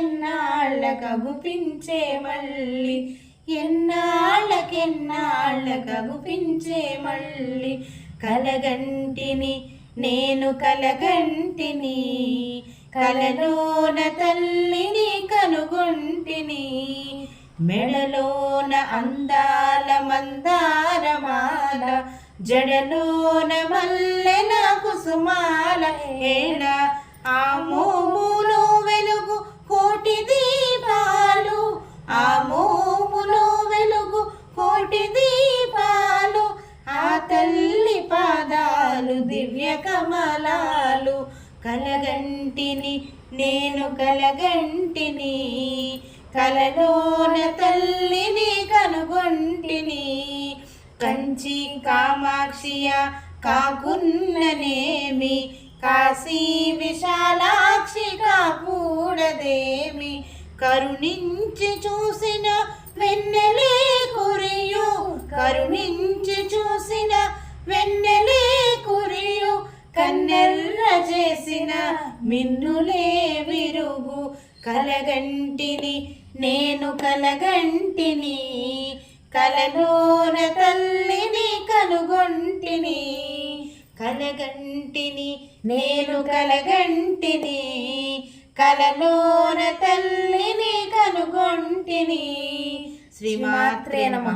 ఎన్నాళ్ళకగుపించే మళ్ళీ? ఎన్నాళ్ళకెన్నాళ్ళకగుపించే మళ్ళీ? కలగంటిని నేను కలగంటిని కలలోన తల్లిని కనుగొంటిని మెడలోన అందాల మందారమాల జడలోన మల్లెల కుసుమాల ఏడ? ఆ దివ్య కమలాలు కలగంటిని నేను కలగంటిని కలలోన తల్లిని కనుగొంటిని. కంచి కామాక్షియ కాకున్ననేమి కాశీ విశాలాక్షి కాకూడదేమి. కరుణించి చూసిన వెన్నెలే మిన్నులే విరుగు కలగంటిని నేను కలగంటిని కలలోన తల్లిని కనుగొంటిని కలగంటిని నేను కలగంటిని కలలోన తల్లిని కనుగొంటిని. శ్రీమాత్రే నమ.